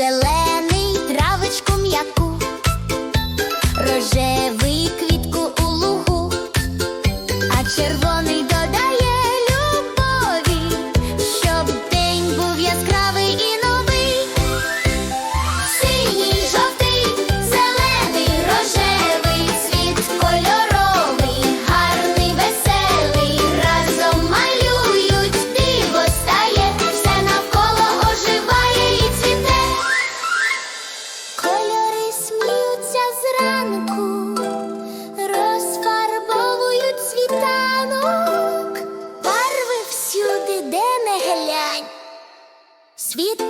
Зелений травичку м'яку, рожевий квітку у лугу, а червоний. Sweet